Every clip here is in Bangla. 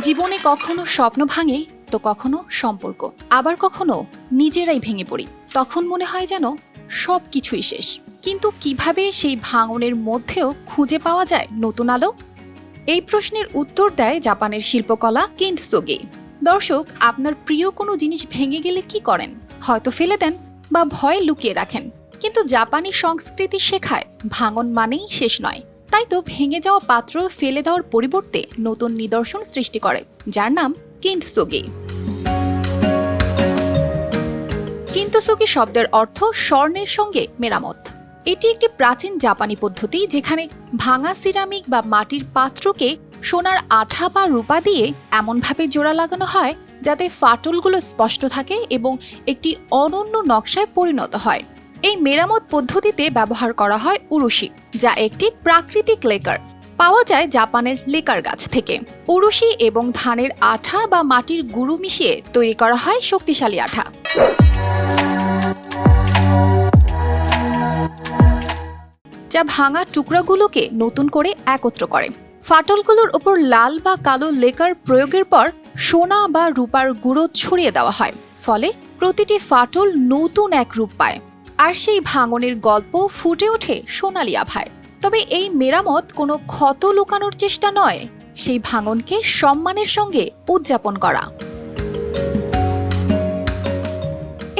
জীবনে কখনো স্বপ্ন ভাঙে, তো কখনো সম্পর্ক। আবার কখনো নিজেরাই ভেঙে পড়ি। তখন মনে হয় যেন সব কিছুই শেষ। কিন্তু কীভাবে সেই ভাঙনের মধ্যেও খুঁজে পাওয়া যায় নতুন আলো? এই প্রশ্নের উত্তর দেয় জাপানের শিল্পকলা কিন্টসোগে দর্শক, আপনার প্রিয় কোনো জিনিস ভেঙে গেলে কি করেন? হয়তো ফেলে দেন বা ভয় লুকিয়ে রাখেন। কিন্তু জাপানি সংস্কৃতি শেখায়, ভাঙন মানেই শেষ নয়। তাই তো ভেঙে যাওয়া পাত্র ফেলে দেওয়ার পরিবর্তে নতুন নিদর্শন সৃষ্টি করে, যার নাম কিন্টসোগে। কিন্তসুকি শব্দের অর্থ স্বর্ণের সঙ্গে মেরামত। এটি একটি প্রাচীন জাপানি পদ্ধতি যেখানে ভাঙা সিরামিক বা মাটির পাত্রকে সোনার আঠা বা রূপা দিয়ে এমনভাবে জোড়া লাগানো হয়, যাতে ফাটলগুলো স্পষ্ট থাকে এবং একটি অনন্য নকশায় পরিণত হয়। এই মেরামত পদ্ধতিতে ব্যবহার করা হয় উরুশি, যা একটি প্রাকৃতিক লেকার। পাওয়া যায় জাপানের লেকার গাছ থেকে। উরুশি এবং ধানের আঠা বা মাটির গুঁড়ো মিশিয়ে তৈরি করা হয় শক্তিশালী আঠা। যা ভাঙা টুকরাগুলোকে নতুন করে একত্র করে। ফাটলগুলোর ওপর লাল বা কালো লেকার প্রয়োগের পর সোনা বা রূপার গুঁড়ো ছড়িয়ে দেওয়া হয়, ফলে প্রতিটি ফাটল নতুন এক রূপ পায়। আর সেই ভাঙনের গল্প ফুটে ওঠে সোনালি আভায়। তবে এই মেরামত কোনো ক্ষত লুকানোর চেষ্টা নয়, সেই ভাঙনকে সম্মানের সঙ্গে উদযাপন করা।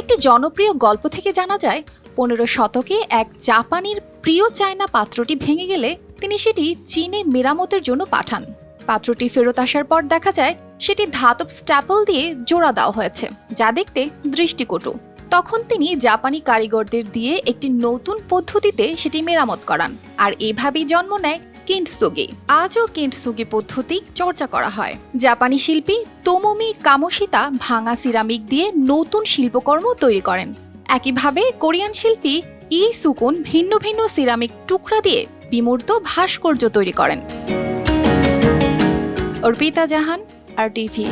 একটি জনপ্রিয় গল্প থেকে জানা যায়, পনেরো শতকে এক জাপানির প্রিয় চায়না পাত্রটি ভেঙে গেলে তিনি সেটি চীনে মেরামতের জন্য পাঠান। পাত্রটি ফেরত আসার পর দেখা যায়, সেটি ধাতব স্ট্যাপল দিয়ে জোড়া দেওয়া হয়েছে, যা দেখতে দৃষ্টিকটু। তখন তিনি জাপানি কারিগরদের দিয়ে একটি নতুন পদ্ধতিতে সেটি মেরামত করান, আর এভাবেই জন্ম নেয় কিন্টসুগি। আজও কিন্টসুগি পদ্ধতি চর্চা করা হয়। জাপানি শিল্পী তোমোমি কামোশিতা ভাঙা সিরামিক দিয়ে নতুন শিল্পকর্ম তৈরি করেন। একইভাবে কোরিয়ান শিল্পী ই সুকুন ভিন্ন ভিন্ন সিরামিক টুকরা দিয়ে বিমূর্ত ভাস্কর্য তৈরি করেন। অর্পিতা জাহান, আর টিভি